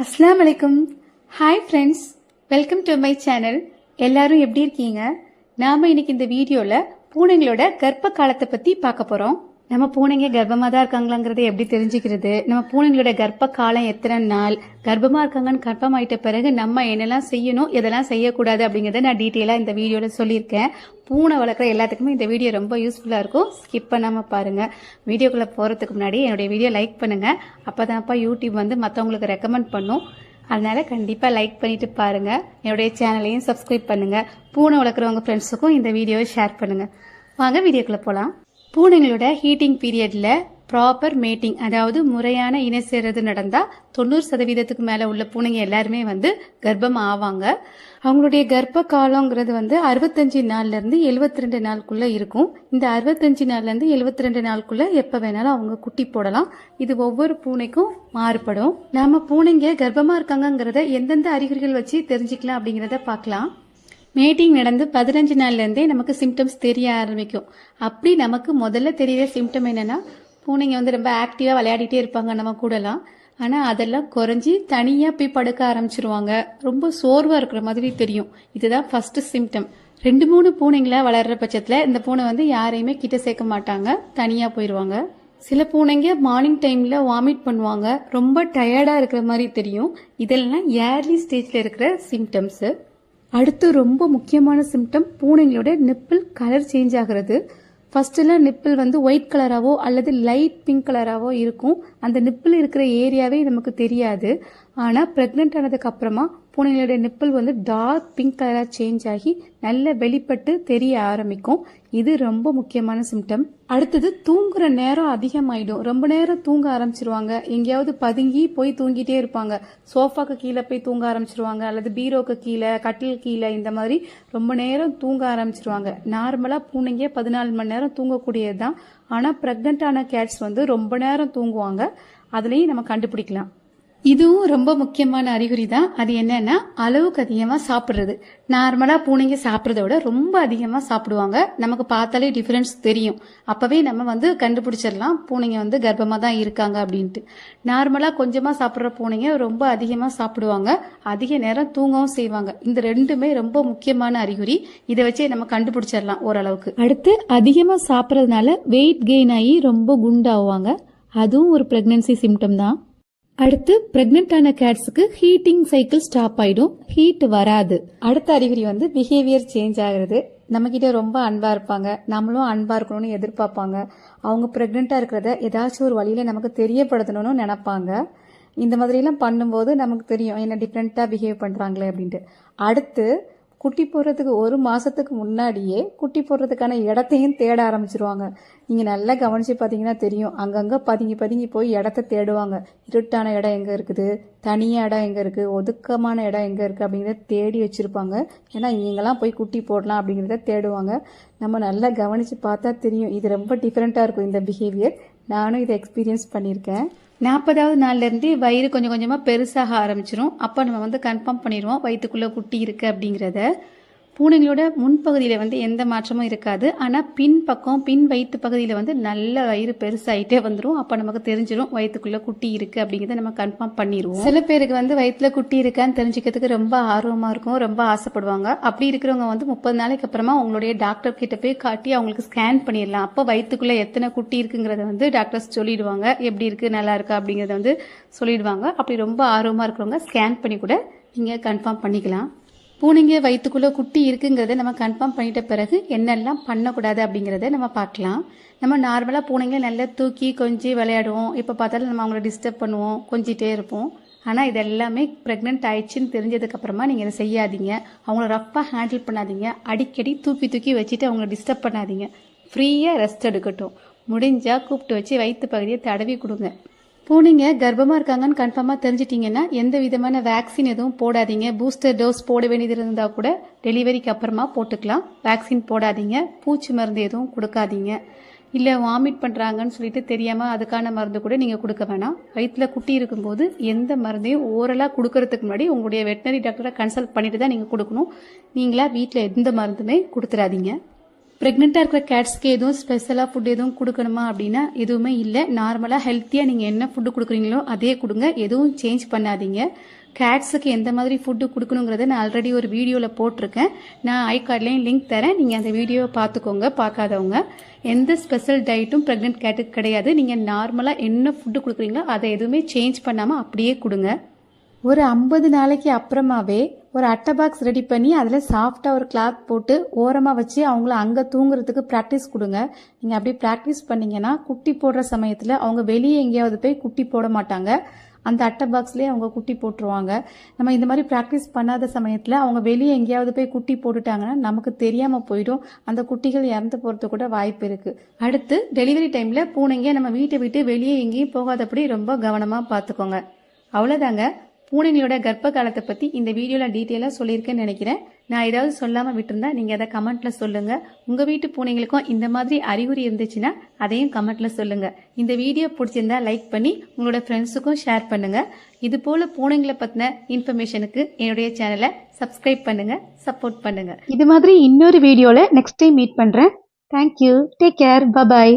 அஸ்லாம் வலைக்கும் hi friends welcome to my channel எல்லாரும் எப்படி இருக்கீங்க? நாம இன்னைக்கு இந்த வீடியோவில் பூனைங்களோட கர்ப்ப காலத்தை பற்றி பார்க்க போகிறோம் நம்ம பூனைங்க கர்ப்பமாக தான் இருக்காங்களாங்கிறத எப்படி தெரிஞ்சுக்கிறது? நம்ம பூனைங்களோட கர்ப்ப காலம் எத்தனை நாள்? கர்ப்பமாக இருக்காங்கன்னு கன்ஃபார்ம் ஆகிட்ட பிறகு நம்ம என்னெல்லாம் செய்யணும் எதெல்லாம் செய்யக்கூடாது அப்படிங்கிறத நான் டீட்டெயிலாக இந்த வீடியோவில் சொல்லியிருக்கேன். பூனை வளர்க்குற எல்லாத்துக்குமே இந்த வீடியோ ரொம்ப யூஸ்ஃபுல்லாக இருக்கும். ஸ்கிப் பண்ணாமல் பாருங்கள் வீடியோக்குள்ளே போகிறதுக்கு முன்னாடி என்னுடைய வீடியோ லைக் பண்ணுங்கள் அப்போ தான்ப்பா யூடியூப் வந்து மற்றவங்களுக்கு ரெக்கமெண்ட் பண்ணும். அதனால் கண்டிப்பாக லைக் பண்ணிவிட்டு பாருங்கள் என்னுடைய சேனலையும் சப்ஸ்கிரைப் பண்ணுங்கள் பூனை வளர்க்குறவங்க ஃப்ரெண்ட்ஸுக்கும் இந்த வீடியோவை ஷேர் பண்ணுங்கள் வாங்க வீடியோக்குள்ளே போகலாம் பூனைங்களோட ஹீட்டிங் பீரியட்ல ப்ராப்பர் மேட்டிங் அதாவது முறையான இணை சேர்றது நடந்தால் தொண்ணூறு சதவீதத்துக்கு மேலே உள்ள பூனைங்க எல்லாருமே வந்து கர்ப்பம் ஆவாங்க. அவங்களுடைய கர்ப்ப காலங்கிறது வந்து அறுபத்தஞ்சு நாள்லேருந்து எழுபத்தி ரெண்டு நாளுக்குள்ளே இருக்கும். இந்த அறுபத்தஞ்சு நாள்லேருந்து எழுபத்தி ரெண்டு நாளுக்குள்ளே எப்போ வேணாலும் அவங்க குட்டி போடலாம். இது ஒவ்வொரு பூனைக்கும் மாறுபடும். நாம் பூனைங்க கர்ப்பமாக இருக்காங்கங்கிறத எந்தெந்த அறிகுறிகள் வச்சு தெரிஞ்சுக்கலாம் அப்படிங்கிறத பார்க்கலாம். மீட்டிங் நடந்து பதினஞ்சு நாள்லேருந்தே நமக்கு சிம்டம்ஸ் தெரிய ஆரம்பிக்கும். அப்படி நமக்கு முதல்ல தெரியற சிம்டம் என்னென்னா பூனைங்க வந்து ரொம்ப ஆக்டிவாக விளையாடிட்டே இருப்பாங்க நம்ம கூடலாம். ஆனால் அதெல்லாம் குறைஞ்சி தனியாக போய் படுக்க ஆரம்பிச்சிருவாங்க. ரொம்ப சோர்வாக இருக்கிற மாதிரி தெரியும். இதுதான் ஃபர்ஸ்ட் சிம்டம் ரெண்டு மூணு பூனைங்களை வளர்கிற பட்சத்தில் இந்த பூனை வந்து யாரையுமே கிட்ட சேர்க்க மாட்டாங்க. தனியாக போயிடுவாங்க சில பூனைங்க மார்னிங் டைமில் வாமிட் பண்ணுவாங்க. ரொம்ப டயர்டாக இருக்கிற மாதிரி தெரியும். இதெல்லாம் ஏர்லி ஸ்டேஜில் இருக்கிற சிம்டம்ஸு அடுத்து ரொம்ப முக்கியமான சிம்டம் பூனைங்களோட நிப்பிள் கலர் சேஞ்ச் ஆகிறது. ஃபர்ஸ்ட்லாம் நிப்பிள் வந்து ஒயிட் கலராகவோ அல்லது லைட் பிங்க் கலராகவோ இருக்கும். அந்த நிப்பிள் இருக்கிற ஏரியாவே நமக்கு தெரியாது. ஆனால் ப்ரெக்னென்ட் ஆனதுக்கு அப்புறமா பூனைகளுடைய நிப்பிள் வந்து டார்க் பிங்க் கலராக சேஞ்ச் ஆகி நல்ல வெளிப்பட்டு தெரிய ஆரம்பிக்கும். இது ரொம்ப முக்கியமான சிம்டம் அடுத்தது தூங்குற நேரம் அதிகமாயிடும். ரொம்ப நேரம் தூங்க ஆரம்பிச்சிருவாங்க. எங்கேயாவது பதுங்கி போய் தூங்கிட்டே இருப்பாங்க. சோஃபாக்கு கீழே போய் தூங்க ஆரம்பிச்சிருவாங்க. அல்லது பீரோக்கு கீழே கட்டில் கீழே இந்த மாதிரி ரொம்ப நேரம் தூங்க ஆரம்பிச்சிருவாங்க. நார்மலாக பூனைங்க பதினாலு மணி நேரம் தூங்கக்கூடியது தான் ஆனால் ப்ரெக்னென்ட்டான கேட்ஸ் வந்து ரொம்ப நேரம் தூங்குவாங்க. அதுலேயும் நம்ம கண்டுபிடிக்கலாம். இதுவும் ரொம்ப முக்கியமான அறிகுறி தான் அது என்னன்னா அளவுக்கு அதிகமாக சாப்பிட்றது. நார்மலாக பூனைங்க சாப்பிட்றத விட ரொம்ப அதிகமாக சாப்பிடுவாங்க. நமக்கு பார்த்தாலே டிஃப்ரென்ஸ் தெரியும். அப்போவே நம்ம வந்து கண்டுபிடிச்சிடலாம் பூனைங்க வந்து கர்ப்பமாக தான் இருக்காங்க அப்படின்ட்டு. நார்மலாக கொஞ்சமாக சாப்பிட்ற பூனைங்க ரொம்ப அதிகமாக சாப்பிடுவாங்க. அதிக நேரம் தூங்கவும் செய்வாங்க. இந்த ரெண்டுமே ரொம்ப முக்கியமான அறிகுறி. இதை வச்சே நம்ம கண்டுபிடிச்சிடலாம் ஓரளவுக்கு. அடுத்து அதிகமாக சாப்பிட்றதுனால வெயிட் கெயின் ஆகி ரொம்ப குண்டாகுவாங்க. அதுவும் ஒரு ப்ரெக்னென்சி சிம்டம் தான். அடுத்து பிரெக்னென்ட் ஆன கேட்ஸுக்கு ஹீட்டிங் சைக்கிள் ஸ்டாப் ஆயிடும். ஹீட் வராது. அடுத்த அறிகுறி வந்து பிஹேவியர் சேஞ்ச் ஆகிறது. நம்ம கிட்ட ரொம்ப அன்பா இருப்பாங்க. நம்மளும் அன்பா இருக்கணும்னு எதிர்பார்ப்பாங்க. அவங்க பிரெக்னெண்டா இருக்கிறத ஏதாச்சும் ஒரு வழியில நமக்கு தெரியப்படுத்தணும்னு நினைப்பாங்க. இந்த மாதிரிலாம் பண்ணும்போது நமக்கு தெரியும் என்ன டிஃப்ரெண்ட்டாக பிஹேவ் பண்ணுறாங்களே அப்படின்ட்டு. அடுத்து குட்டி போடுறதுக்கு ஒரு மாதத்துக்கு முன்னாடியே குட்டி போடுறதுக்கான இடத்தையும் தேட ஆரம்பிச்சிருவாங்க. நீங்கள் நல்லா கவனித்து பார்த்தீங்கன்னா தெரியும். அங்கங்கே பதுங்கி பதுங்கி போய் இடத்த தேடுவாங்க. இருட்டான இடம் எங்கே இருக்குது? தனியாக இடம் எங்கே இருக்குது ஒதுக்கமான இடம் எங்கே இருக்குது அப்படிங்கிறத தேடி வச்சுருப்பாங்க. ஏன்னா இங்கெல்லாம் போய் குட்டி போடலாம் அப்படிங்கிறத தேடுவாங்க. நம்ம நல்லா கவனிச்சு பார்த்தா தெரியும். இது ரொம்ப டிஃப்ரெண்ட்டாக இருக்கும் இந்த பிஹேவியர் நானும் இதை எக்ஸ்பீரியன்ஸ் பண்ணியிருக்கேன். நாற்பதாவது நாள்லேருந்து வயிறு கொஞ்சம் கொஞ்சமாக பெருசாக ஆரம்பிச்சிரும். அப்போ நம்ம வந்து கன்ஃபார்ம் பண்ணிடுவோம். வயிற்றுக்குள்ளே குட்டி இருக்குது அப்படிங்கிறத. பூனைகளோட முன்பகுதியில் வந்து எந்த மாற்றமும் இருக்காது. ஆனால் பின் பக்கம் பின் வயிற்று பகுதியில் வந்து நல்ல வயிறு பெருசாகிட்டே வந்துடும் அப்போ நமக்கு தெரிஞ்சிடும் வயிற்றுக்குள்ளே குட்டி இருக்குது அப்படிங்கிறத நம்ம கன்ஃபார்ம் பண்ணிடுவோம் சில பேருக்கு வந்து வயிற்றுல குட்டி இருக்கான்னு தெரிஞ்சுக்கிறதுக்கு ரொம்ப ஆர்வமாக இருக்கும் ரொம்ப ஆசைப்படுவாங்க. அப்படி இருக்கிறவங்க வந்து முப்பது நாளைக்கு அப்புறமா உங்களுடைய டாக்டர் கிட்ட போய் காட்டி அவங்களுக்கு ஸ்கேன் பண்ணிடலாம். அப்போ வயிற்றுக்குள்ளே எத்தனை குட்டி இருக்குங்கிறத வந்து டாக்டர்ஸ் சொல்லிடுவாங்க. எப்படி இருக்குது நல்லா இருக்கா அப்படிங்கிறத வந்து சொல்லிடுவாங்க. அப்படி ரொம்ப ஆர்வமாக இருக்கிறவங்க ஸ்கேன் பண்ணி கூட நீங்கள் கன்ஃபார்ம் பண்ணிக்கலாம். பூனைங்க வயிற்றுக்குள்ளே குட்டி இருக்குங்கிறத நம்ம கன்ஃபார்ம் பண்ணிட்ட பிறகு என்னெல்லாம் பண்ணக்கூடாது அப்படிங்கிறத நம்ம பார்க்கலாம். நம்ம நார்மலாக பூனைங்க நல்லா தூக்கி கொஞ்சி விளையாடுவோம். இப்போ பார்த்தாலும் நம்ம அவங்கள டிஸ்டர்ப் பண்ணுவோம் கொஞ்சிட்டே இருப்போம். ஆனால் இதெல்லாமே ப்ரெக்னென்ட் ஆயிடுச்சுன்னு தெரிஞ்சதுக்கப்புறமா நீங்கள் இதை செய்யாதீங்க. அவங்கள ரஃப்பாக ஹேண்டில் பண்ணாதீங்க. அடிக்கடி தூக்கி தூக்கி வச்சுட்டு அவங்கள டிஸ்டர்ப் பண்ணாதீங்க. ஃப்ரீயாக ரெஸ்ட் எடுக்கட்டும். முடிஞ்சால் கூப்பிட்டு வச்சு வயிற்று பகுதியை தடவி கொடுங்க. பூனைங்க கர்ப்பமாக இருக்காங்கன்னு கன்ஃபார்மாக தெரிஞ்சிட்டிங்கன்னா எந்த விதமான வேக்சின் எதுவும் போடாதீங்க. பூஸ்டர் டோஸ் போட வேண்டியது இருந்தால் கூட டெலிவரிக்கு அப்புறமா போட்டுக்கலாம். வேக்சின் போடாதீங்க. பூச்சி மருந்து எதுவும் கொடுக்காதீங்க. இல்லை வாமிட் பண்ணுறாங்கன்னு சொல்லிட்டு தெரியாமல் அதுக்கான மருந்து கூட நீங்கள் கொடுக்க வேணாம். வயிற்றில் குட்டி இருக்கும்போது எந்த மருந்தையும் ஓரலாக கொடுக்கறதுக்கு முன்னாடி உங்களுடைய வெட்டினரி டாக்டரை கன்சல்ட் பண்ணிட்டு தான் நீங்கள் கொடுக்கணும். நீங்களா வீட்டில் எந்த மருந்துமே கொடுத்துறாதீங்க ப்ரெக்னெண்ட்டாக இருக்கிற கேட்ஸ்க்கு எதுவும் ஸ்பெஷலாக ஃபுட் எதுவும் கொடுக்கணுமா அப்படின்னா எதுவுமே இல்லை. நார்மலாக ஹெல்த்தியாக நீங்கள் என்ன ஃபுட்டு கொடுக்குறீங்களோ அதே கொடுங்க. எதுவும் சேஞ்ச் பண்ணாதீங்க. கேட்ஸுக்கு எந்த மாதிரி ஃபுட்டு கொடுக்கணுங்கிறத நான் ஆல்ரெடி ஒரு வீடியோவில் போட்டிருக்கேன். நான் ஐ கார்ட்லேயும் லிங்க் தரேன். நீங்கள் அந்த வீடியோவை பார்த்துக்கோங்க பார்க்காதவங்க. எந்த ஸ்பெஷல் டயட்டும் ப்ரெக்னென்ட் கேட்டுக்கு கிடையாது. நீங்கள் நார்மலாக என்ன ஃபுட்டு கொடுக்குறீங்களோ அதை எதுவுமே சேஞ்ச் பண்ணாமல் அப்படியே கொடுங்க. ஒரு ஐம்பது நாளைக்கு அப்புறமாவே ஒரு அட்டை பாக்ஸ் ரெடி பண்ணி அதில் சாஃப்டாக ஒரு கிளாத் போட்டு ஓரமாக வச்சு அவங்கள அங்கே தூங்குறதுக்கு ப்ராக்டிஸ் கொடுங்க. நீங்கள் அப்படி ப்ராக்டிஸ் பண்ணிங்கன்னா குட்டி போடுற சமயத்தில் அவங்க வெளியே எங்கேயாவது போய் குட்டி போட மாட்டாங்க. அந்த அட்டை பாக்ஸ்லேயே அவங்க குட்டி போட்டுருவாங்க. நம்ம இந்த மாதிரி ப்ராக்டிஸ் பண்ணாத சமயத்தில் அவங்க வெளியே எங்கேயாவது போய் குட்டி போட்டுட்டாங்கன்னா நமக்கு தெரியாமல் போயிடும். அந்த குட்டிகள் இறந்து போகிறது கூட வாய்ப்பு இருக்குது அடுத்து டெலிவரி டைமில் பூனைங்க நம்ம வீட்டை விட்டு வெளியே எங்கேயும் போகாதபடி ரொம்ப கவனமாக பார்த்துக்கோங்க. அவ்வளோதாங்க பூனைங்களோட கர்ப்ப காலத்தை பற்றி இந்த வீடியோவில் டீட்டெயிலாக சொல்லியிருக்கேன்னு நினைக்கிறேன். நான் ஏதாவது சொல்லாமல் விட்டுருந்தா நீங்கள் அதை கமெண்ட்டில் சொல்லுங்கள் உங்கள் வீட்டு பூனைங்களுக்கும் இந்த மாதிரி அறிகுறி இருந்துச்சுன்னா அதையும் கமெண்ட்டில் சொல்லுங்கள் இந்த வீடியோ பிடிச்சிருந்தா லைக் பண்ணி உங்களோட ஃப்ரெண்ட்ஸுக்கும் ஷேர் பண்ணுங்கள் இது போல் பூனைங்களை பற்றின இன்ஃபர்மேஷனுக்கு என்னுடைய சேனலை சப்ஸ்கிரைப் பண்ணுங்கள் சப்போர்ட் பண்ணுங்கள் இது மாதிரி இன்னொரு வீடியோவில் நெக்ஸ்ட் டைம் மீட் பண்ணுறேன் thank you take care bye bye